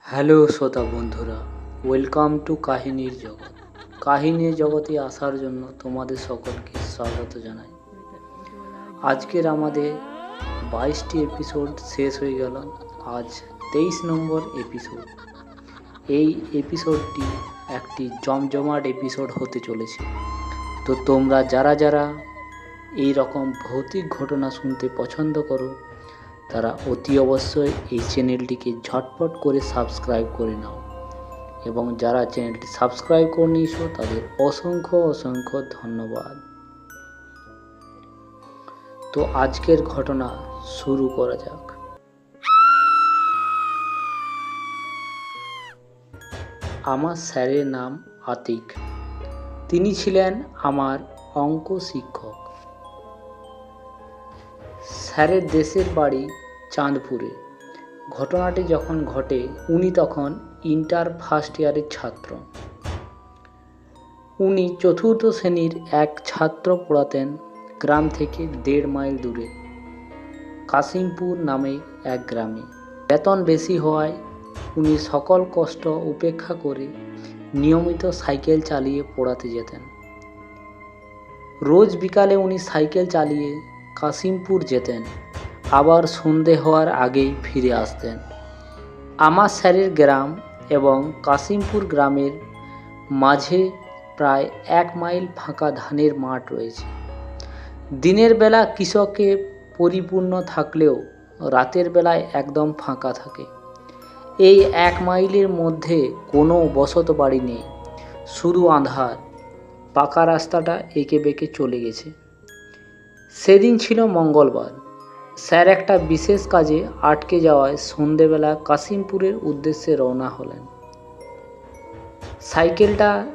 Hello শ্রোতা বন্ধুরা welcome to কাহিনীর জগৎ। কাহিনীর জগতে আসার জন্য তোমাদের সকলকে স্বাগত জানাই। আজকের আমাদের বাইশটি এপিসোড শেষ হয়ে গেল, আজ তেইশ নম্বর এপিসোড এই এপিসোডটি একটি জমজমাট এপিসোড হতে চলেছে। তো তোমরা যারা যারা এই রকম ভৌতিক ঘটনা শুনতে পছন্দ করো তারা অতি অবশ্যই এই চ্যানেলটিকে ঝটপট করে সাবস্ক্রাইব করে নাও। এবং যারা চ্যানেলটি সাবস্ক্রাইব করে নিয়েছো তাদের অসংখ্য অসংখ্য ধন্যবাদ। তো আজকের ঘটনা শুরু করা যাক। আমার স্যারের নাম আতিক। তিনি ছিলেন আমার অঙ্ক শিক্ষক। স্যারের দেশের বাড়ি চাঁদপুরে। ঘটনাটি যখন ঘটে, উনি তখন ইন্টার ফার্স্ট ইয়ারের ছাত্র। উনি চতুর্থ শ্রেণির এক ছাত্র পড়াতেন গ্রাম থেকে দেড় মাইল দূরে, কাশিমপুর নামে এক গ্রামে। বেতন বেশি হওয়ায় উনি সকল কষ্ট উপেক্ষা করে নিয়মিত সাইকেল চালিয়ে পড়াতে যেতেন। রোজ বিকালে উনি সাইকেল চালিয়ে কাশিমপুর যেতেন। আবার সন্ধে হওয়ার আগেই ফিরে আসতেন। আমার স্যারের গ্রাম এবং কাশিমপুর গ্রামের মাঝে প্রায় এক মাইল ফাঁকা ধানের মাঠ রয়েছে। দিনের বেলা কৃষকে পরিপূর্ণ থাকলেও রাতের বেলায় একদম ফাঁকা থাকে। এই এক মাইলের মধ্যে কোনো বসত বাড়ি নেই, শুধু আঁধার। পাকা রাস্তাটা এঁকে বেঁকে চলে গেছে। সেদিন ছিল মঙ্গলবার। স্যার একটা বিশেষ কাজে আটকে যাওয়ায় সন্ধেবেলা কাশিমপুরের উদ্দেশ্যে রওনা হলেন। সাইকেলটা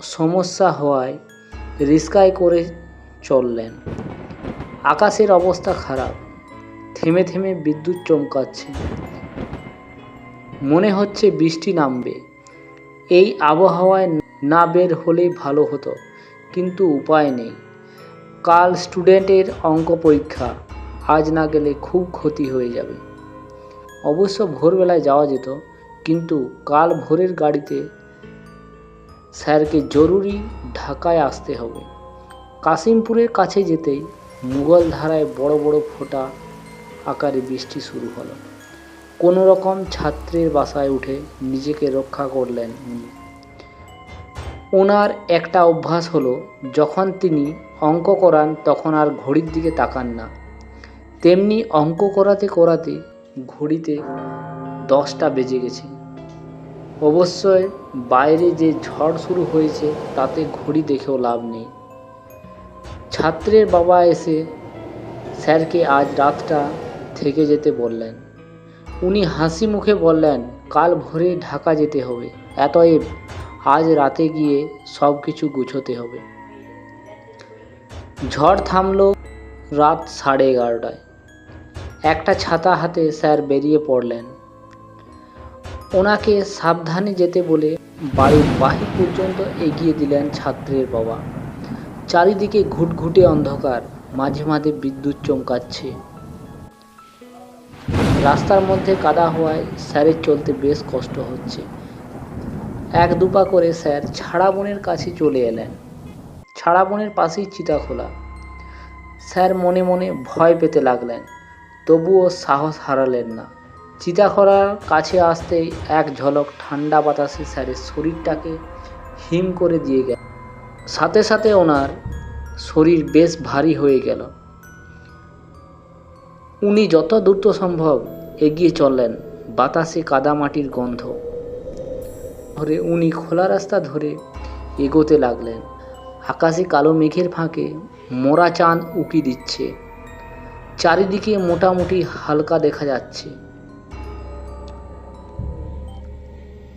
সমস্যা হওয়ায় রিস্কায় করে চললেন। আকাশের অবস্থা খারাপ, থেমে থেমে বিদ্যুৎ চমকাচ্ছে। মনে হচ্ছে বৃষ্টি নামবে। এই আবহাওয়ায় না বের হলেই ভালো হতো, কিন্তু উপায় নেই। কাল স্টুডেন্টের অঙ্ক পরীক্ষা। আজ না গেলে খুব ক্ষতি হয়ে যাবে। অবশ্য ভোরবেলায় যাওয়া যেত, কিন্তু কাল ভোরের গাড়িতে স্যারকে জরুরি ঢাকায় আসতে হবে। কাশিমপুরের কাছে যেতেই মুঘল ধারায় বড় বড় ফোঁটা আকারে বৃষ্টি শুরু হলো। কোনো রকম ছাত্রের বাসায় উঠে নিজেকে রক্ষা করলেন উনি। ওনার একটা অভ্যাস হলো, যখন তিনি অঙ্ক করান তখন আর ঘড়ির দিকে তাকান না। তেমনি অঙ্ক করাতে করাতে ঘড়িতে দশটা বেজে গেছে। অবশ্যই বাইরে যে ঝড় শুরু হয়েছে, তাতে ঘড়ি দেখেও লাভ নেই। ছাত্রের বাবা এসে স্যারকে আজ রাতটা থেকে যেতে বললেন। উনি হাসি মুখে বললেন, কাল ভোরে ঢাকা যেতে হবে। এতএব আজ রাতে গিয়ে সব কিছু গুছোতে হবে। ঝড় থামল রাত সাড়ে এগারোটায়। একটা ছাতা হাতে স্যার বেরিয়ে পড়লেন। ওনাকে সাবধানে যেতে বলে বাড়ির বাহির পর্যন্ত এগিয়ে দিলেন ছাত্রের বাবা। চারিদিকে ঘুটঘুটে অন্ধকার, মাঝে মাঝে বিদ্যুৎ চমকাচ্ছে। রাস্তার মধ্যে কাদা হওয়ায় স্যারের চলতে বেশ কষ্ট হচ্ছে। এক দুপা করে স্যার ছাড়া বনের কাছে চলে এলেন। ছাড়া বনের পাশেই চিতা খোলা স্যার মনে মনে ভয় পেতে লাগলেন। তবুও সাহস হারালেন না। চিতাখরার কাছে আসতেই এক ঝলক ঠান্ডা বাতাসে স্যারের শরীরটাকে হিম করে দিয়ে গেল। সাথে সাথে ওনার শরীর বেশ ভারী হয়ে গেল। উনি যত দ্রুত সম্ভব এগিয়ে চললেন বাতাসে কাদামাটির গন্ধ। ধরে উনি খোলা রাস্তা ধরে এগোতে লাগলেন। আকাশে কালো মেঘের ফাঁকে মোরা চাঁদ উকি দিচ্ছে। চারিদিকে মোটামুটি হালকা দেখা যাচ্ছে।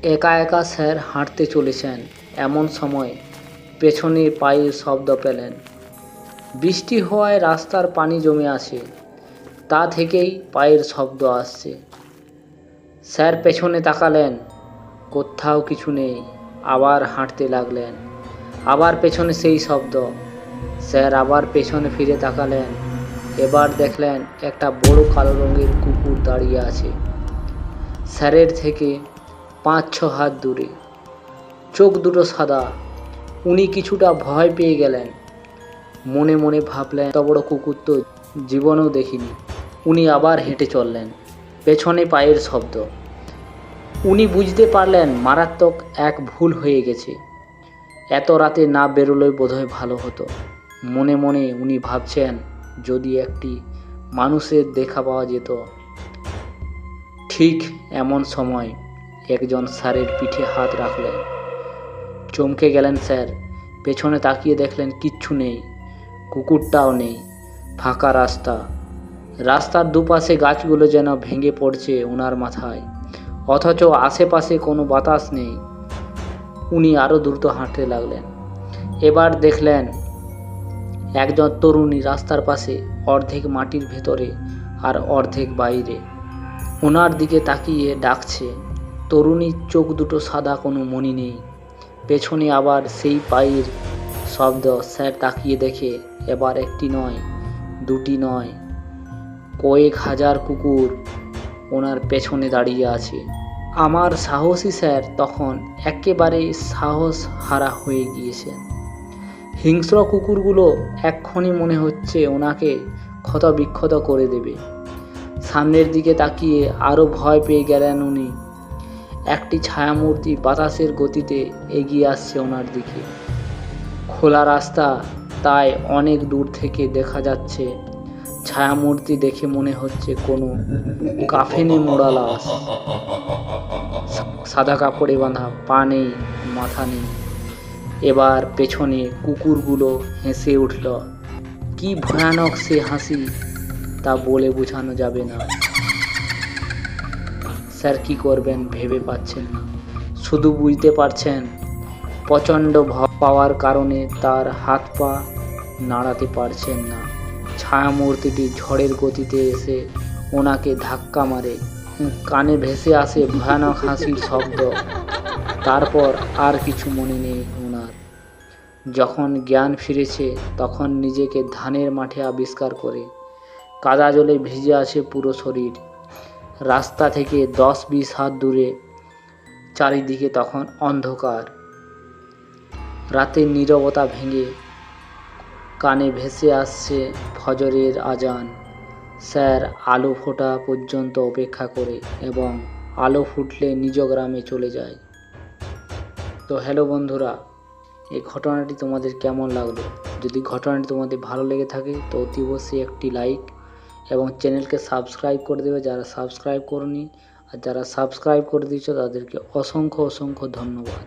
একা একা স্যার হাঁটতে চলেছেন এমন সময় পেছনে পায়ের শব্দ পেলেন। বৃষ্টি হওয়ায় রাস্তার পানি জমে আছে, তা থেকেই পায়ের শব্দ আসছে। স্যার পেছনে তাকালেন, কোথাও কিছু নেই, আবার হাঁটতে লাগলেন। আবার পেছনে সেই শব্দ, স্যার আবার পেছনে ফিরে তাকালেন। এবার দেখলেন একটা বড় কালো রঙের কুকুর দাঁড়িয়ে আছে। স্যারের থেকে পাঁচ ছ হাত দূরে। চোখ দুটো সাদা। উনি কিছুটা ভয় পেয়ে গেলেন। মনে মনে ভাবলেন, এত বড় কুকুর তো জীবনেও দেখিনি। উনি আবার হেঁটে চললেন। পেছনে পায়ের শব্দ। উনি বুঝতে পারলেন মারাত্মক এক ভুল হয়ে গেছে। এত রাতে না বেরোলেই বোধহয় ভালো হতো। মনে মনে উনি ভাবছেন যদি একটি মানুষের দেখা পাওয়া যেত। ঠিক এমন সময় একজন স্যারের পিঠে হাত রাখলেন। চমকে গেলেন স্যার, পেছনে তাকিয়ে দেখলেন কিচ্ছু নেই, কুকুরটাও নেই, ফাঁকা রাস্তা। রাস্তার দুপাশে গাছগুলো যেন ভেঙে পড়ছে ওনার মাথায়, অথচ আশেপাশে কোনো বাতাস নেই। উনি আরও দ্রুত হাঁটতে লাগলেন। এবার দেখলেন একজন তরুণী রাস্তার পাশে অর্ধেক মাটির ভেতরে আর অর্ধেক বাইরে। ওনার দিকে তাকিয়ে ডাকছে তরুণীর চোখ দুটো সাদা, কোনো মনি নেই। পেছনে আবার সেই পায়ের শব্দ, স্যার তাকিয়ে দেখে, এবার একটি নয়, দুটি নয়। কয়েক হাজার কুকুর ওনার পেছনে দাঁড়িয়ে আছে। আমার সাহসী স্যার তখন একেবারে সাহস হারা হয়ে গিয়েছেন। হিংস্র কুকুরগুলো এক্ষুনি মনে হচ্ছে ওনাকে ক্ষত বিক্ষত করে দেবে। সামনের দিকে তাকিয়ে আরও ভয় পেয়ে গেলেন উনি। একটি ছায়ামূর্তি বাতাসের গতিতে এগিয়ে আসছে ওনার দিকে। খোলা রাস্তা তাই অনেক দূর থেকে দেখা যাচ্ছে। ছায়ামূর্তি দেখে মনে হচ্ছে কোনো কাফেনে মোড়া লাশ সাদা কাপড়ে বাঁধা, পা নেই, মাথা নেই। এবার পেছনে কুকুরগুলো হেসে উঠল, কি ভয়ানক সে হাসি, তা বলে বোঝানো যাবে না। স্যার, কি করবেন ভেবে পাচ্ছেন না। শুধু বুঝতে পারছেন, প্রচণ্ড ভয় পাওয়ার কারণে তার হাত পা নাড়াতে পারছেন না। ছায়ামূর্তিটি ঝড়ের গতিতে এসে ওনাকে ধাক্কা মারে। কানে ভেসে আসে ভয়ানক হাসির শব্দ। তারপর আর কিছু মনে নেই। যখন জ্ঞান ফিরেছে, তখন নিজেকে ধানের মাঠে আবিষ্কার করে, কাদা জলে ভিজে আসে পুরো শরীর। রাস্তা থেকে দশ বিশ হাত দূরে, চারিদিকে তখন অন্ধকার। রাতের নীরবতা ভেঙে, কানে ভেসে আসছে ফজরের আজান। স্যার, আলো ফোটা পর্যন্ত অপেক্ষা করে এবং আলো ফুটলে নিজ গ্রামে চলে যায়। তো হ্যালো বন্ধুরা এই ঘটনাটি তোমাদের কেমন লাগল? যদি ঘটনাটি তোমাদের ভালো লেগে থাকে, তো অতি অবশ্যই একটি লাইক এবং চ্যানেলকে সাবস্ক্রাইব করে দেবে। যারা সাবস্ক্রাইব করনি আর যারা সাবস্ক্রাইব করে দিয়েছ, তাদেরকে অসংখ্য অসংখ্য ধন্যবাদ।